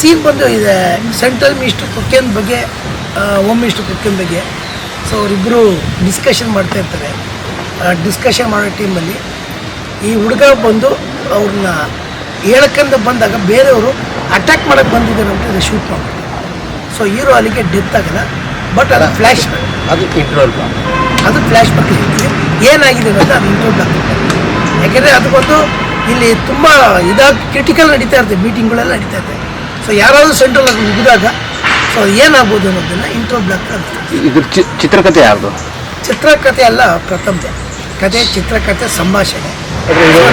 Scene ಬಂದು ಇದೆ central minister ಕುಕ್ಕೇನ್ ಬಗ್ಗೆ ಹೋಮ್ ಮಿನಿಸ್ಟರ್ ಕುಕ್ಕೇನ್ ಬಗ್ಗೆ. ಸೊ ಅವರಿಬ್ಬರು ಡಿಸ್ಕಷನ್ ಮಾಡ್ತಾ ಇರ್ತಾರೆ. ಡಿಸ್ಕಷನ್ ಮಾಡೋ ಟೀಮಲ್ಲಿ. ಈ ಹುಡುಗ ಬಂದು ಅವ್ರನ್ನ ಹೇಳಕ್ಕಂತ ಬಂದಾಗ ಬೇರೆಯವರು ಅಟ್ಯಾಕ್ ಮಾಡೋಕ್ಕೆ ಬಂದಿದ್ದಾರೆ ಅಂತ ಶೂಟ್ ಮಾಡ್ತಾರೆ ಸೊ ಹೀರೋ ಅಲ್ಲಿಗೆ ಡೆತ್ ಆಗಲ್ಲ. ಬಟ್ ಅದು ಫ್ಲ್ಯಾಶ್ ಅದು ಇಂಟ್ರೋಲ್ ಅದು ಫ್ಲ್ಯಾಶ್ ಬಗ್ಗೆ ಏನಾಗಿದೆ ಅಂತ ಅದು ಇಂಟ್ರೋಲ್ ಆಗ್ತದೆ. ಯಾಕೆಂದರೆ ಅದು ಬಂದು ಇಲ್ಲಿ ತುಂಬ ಇದಾಗಿ ಕ್ರಿಟಿಕಲ್ ನಡೀತಾ ಇರ್ತದೆ ಮೀಟಿಂಗ್ಗಳೆಲ್ಲ ನಡೀತಾ ಇರ್ತದೆ. ಸೊ ಯಾರಾದರೂ ಸೆಂಟ್ರಲ್ ಆಗಿ ಮುಗಿದಾಗ ಸೊ ಅದು ಏನಾಗ್ಬೋದು ಅನ್ನೋದನ್ನು ಇಂಟ್ರೋ ಬ್ಲಾಕ್ ಇದ್ರ ಚಿ- ಚಿತ್ರಕಥೆ ಯಾರ್ದು? ಚಿತ್ರಕಥೆ ಅಲ್ಲ ಪ್ರಥಮ ಕತೆ ಚಿತ್ರಕಥೆ ಸಂಭಾಷಣೆ.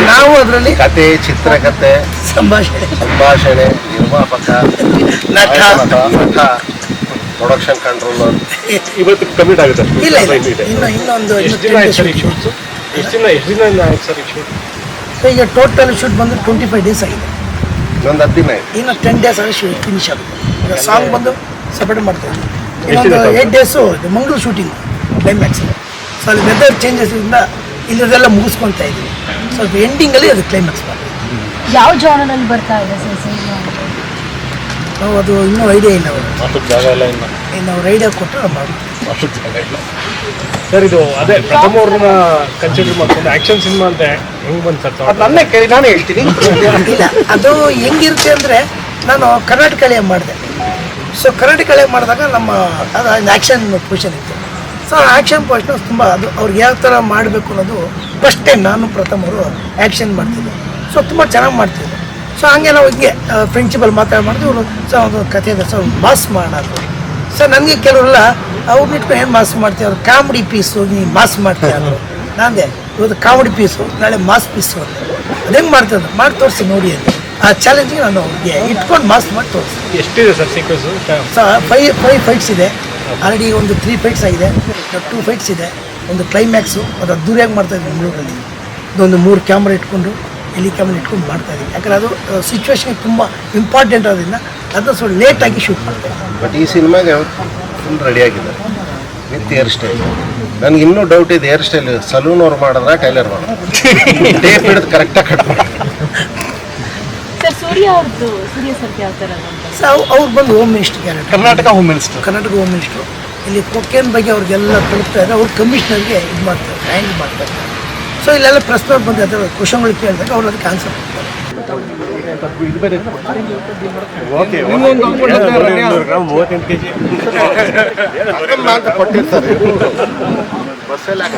ನಾವು ಅದರಲ್ಲಿ ಕತೆ ಚಿತ್ರಕಥೆ ಸಂಭಾಷಣೆ. ಸಂಭಾಷಣೆ ನಿರ್ಮಾಪಕ ನಟ. ನಟ ಪ್ರೊಡಕ್ಷನ್ ಕಂಟ್ರೋಲರ್ ಇವತ್ತು ಕಂಪ್ಲೀಟ್ ಆಗುತ್ತೆ ಇಲ್ಲ ಇಲ್ಲ. ಇನ್ನು ಇನ್ನೊಂದು ಎಷ್ಟು ದಿನ ಎಷ್ಟು ದಿನ ಸರ್ ಈಗ ಟೋಟಲ್ ಶೂಟ್ ಬಂದು ಟ್ವೆಂಟಿ ಫೈವ್ ಡೇಸ್ ಆಗಿದೆ. ಇನ್ನೊಂದು ಹತ್ತು ದಿನ ಆಯ್ತು. ಇನ್ನು ಟೆನ್ ಡೇಸ್ ಅಲ್ಲಿ ಶೂಟ್ ಫಿನಿಶ್ ಆಗುತ್ತೆ. ಸಾಂಗ್ ಬಂದು ಸಪರೇಟ್ ಮಾಡ್ತೀವಿ ಇನ್ನೊಂದು? Eight days Mangaluru shooting climax so ಅಲ್ಲಿ ವೆದರ್ ಚೇಂಜಸ್ ಇಂದ ಇಲ್ಲದೆಲ್ಲ ಮುಗಿಸ್ಕೊತಾ ಇದ್ದೀವಿ. ಸ್ವಲ್ಪ ಎಂಡಿಂಗಲ್ಲಿ ಅದು ಕ್ಲೈಮ್ಯಾಕ್ಸ್ ಮಾಡ್ತೀವಿ ಯಾವ ಜಾನರಲ್ಲಿ ಬರ್ತಾ ಇದೆ ಸರ್ ಸಿನಿಮಾ ನಾವು ಅದು ಇನ್ನೂ ಐಡಿಯಾ ಇಲ್ಲ. ಅವರು ಜಾಗ ಇಲ್ಲ. ಇನ್ನು ಅವ್ರು ಐಡಿಯಾ ಕೊಟ್ಟರೆ ಮಾಡ್ತೀವಿ. ಸರ್ ಇದು ಅದೇ ಪ್ರಥಮ ಅವ್ರನ್ನ ಕನ್ಸಿಡರ್ ಮಾಡ್ಕೊಂಡು ಆಕ್ಷನ್ ಸಿನಿಮಾ ಅಂತ ಹೆಂಗ್ ಬಂತು ಸರ್? thought? ನನ್ನೇ ಕೇಳಿ ನಾನು ಹೇಳ್ತೀನಿ. ಇಲ್ಲ ಅದು ಹೆಂಗಿರುತ್ತೆ ಅಂದರೆ ನಾನು ಕರ್ನಾಟಕ ಕಲೆ ಮಾಡಿದೆ. ಸೊ ಕರ್ನಾಟಕ ಕಲೆ ಮಾಡಿದಾಗ ನಮ್ಮ ಅದು ಆ್ಯಕ್ಷನ್ ಪೊಸಿಷನ್ ಇತ್ತು. ಸೊ ಆ್ಯಕ್ಷನ್ ಪೊಸಿಷನ್ ತುಂಬ ಅದು ಅವ್ರಿಗೆ ಯಾವ ಥರ ಮಾಡಬೇಕು ಅನ್ನೋದು ಫಸ್ಟ್ ಟೈಮ್ ನಾನು ಪ್ರಥಮರು ಆ್ಯಕ್ಷನ್ ಮಾಡ್ತಿದ್ದೆ. ಸೊ ತುಂಬ ಚೆನ್ನಾಗಿ ಮಾಡ್ತಿದ್ದೆ. ಸೊ ಹಂಗೆ ನಾವು ಹಿಂಗೆ ಪ್ರಿನ್ಸಿಪಲ್ ಮಾತಾಡಿ ಮಾಡಿದ್ವಿ ಇವರು ಸೊ ಒಂದು ಕಥೆ ಇದೆ. ಸೊ ಬಾಸ್ ಮಾಡೋದು ಸೊ ನನಗೆ ಕೆಲವರೆಲ್ಲ ಅವ್ರನ್ನ ಇಟ್ಕೊಂಡು ಏನು ಮಾಸ್ ಮಾಡ್ತೀವಿ ಅವ್ರು? ಕಾಮಿಡಿ ಪೀಸು ನೀ ಮಾಸ್ ಮಾಡ್ತೀಯ ಅಂದರು ನಾನೇ ಇವತ್ತು ಕಾಮಿಡಿ ಪೀಸು ನಾಳೆ ಮಾಸ್ ಪೀಸು ಅಂತ. ಅದು ಹೆಂಗೆ ಮಾಡ್ತಾರೆ ಮಾಡಿ ತೋರಿಸಿ ನೋಡಿ ಅಂತ. ಆ ಚಾಲೆಂಜಿಗೆ ನಾನು ಅವ್ರಿಗೆ ಇಟ್ಕೊಂಡು ಮಾಸ್ಕ್ ಮಾಡಿ ತೋರಿಸಿ. ಎಷ್ಟಿದೆ ಸರ್ ಸೀಕ್ವೆನ್ಸು ಸೊ ಫೈ ಫೈವ್ ಫೈಟ್ಸ್ ಇದೆ. ಆಲ್ರೆಡಿ ಒಂದು ತ್ರೀ ಫೈಟ್ಸ್ ಆಗಿದೆ. ಟೂ ಫೈಟ್ಸ್ ಇದೆ. ಒಂದು ಕ್ಲೈಮ್ಯಾಕ್ಸು ಅದು ಅದ್ದೂರಿಯಾಗಿ ಮಾಡ್ತಾ ಇದ್ದೀನಿ ಬೆಂಗಳೂರಲ್ಲಿ ಇದೊಂದು ಮೂರು ಕ್ಯಾಮ್ರಾ ಇಟ್ಕೊಂಡು ಎಲ್ಲಿ ಕ್ಯಾಮ್ರಾ ಇಟ್ಕೊಂಡು ಮಾಡ್ತಾ ಇದ್ದೀವಿ ಯಾಕಂದ್ರೆ ಅದು ಸಿಚುವೇಶನ್ ತುಂಬ ಇಂಪಾರ್ಟೆಂಟ್ ಆದ್ರಿಂದ ಅದನ್ನ ಸ್ವಲ್ಪ ಲೇಟಾಗಿ ಶೂಟ್ ಮಾಡಿದೆ ಬಟ್ ಈ ಸಿನಿಮಾಗೆ ಫುಲ್ ರೆಡಿ ಆಗಿದೆ. ವಿತ್ ಹೇರ್ ಸ್ಟೈಲ್ ನನಗೆ ಇನ್ನೂ ಡೌಟ್ ಇದೆ ಹೇರ್ ಸ್ಟೈಲ್ ಸಲೂನ್ ಅವ್ರು ಮಾಡಿದ್ರ ಟೈಲರ್ ಮಾಡೋದು ಟೇಪ್ ಹಿಡಿದು ಕರೆಕ್ಟಾಗಿ ಕಟ್ ಮಾಡಿ. ಸರ್ ಸೂರ್ಯ ಅವ್ರದ್ದು ಸೂರ್ಯ ಸರ್ ಯಾವ ಥರ ಅಂತ? ಸೊ ಅವ್ ಅವ್ರು ಬಂದು home minister character Karnataka home minister Karnataka home minister ಇಲ್ಲಿ ಕೊಕ್ಕೇನ್ ಬಗ್ಗೆ ಅವ್ರಿಗೆಲ್ಲ ತಲುಪ್ತಾ ಇದ್ದಾರೆ. ಅವ್ರು ಕಮಿಷನರ್ಗೆ ಇದು ಮಾಡ್ತಾರೆ ಹ್ಯಾಂಡ್ ಮಾಡ್ತಾರೆ. ಸೊ ಇಲ್ಲೆಲ್ಲ ಪ್ರಶ್ನೆ ಬಂದು ಅದರ ಕ್ವಶನ್ಗಳು ಕೇಳಿದಾಗ ಅವ್ರು ಅದಕ್ಕೆ ಆನ್ಸರ್ ಮೂವತ್ತೆಂಟು ಕೆ ಜಿ ಅಂತ ಕೊಟ್ಟಿರ್ತಾರೆ. ಬಸ್ಸಲ್ಲಿ ಹಾಕ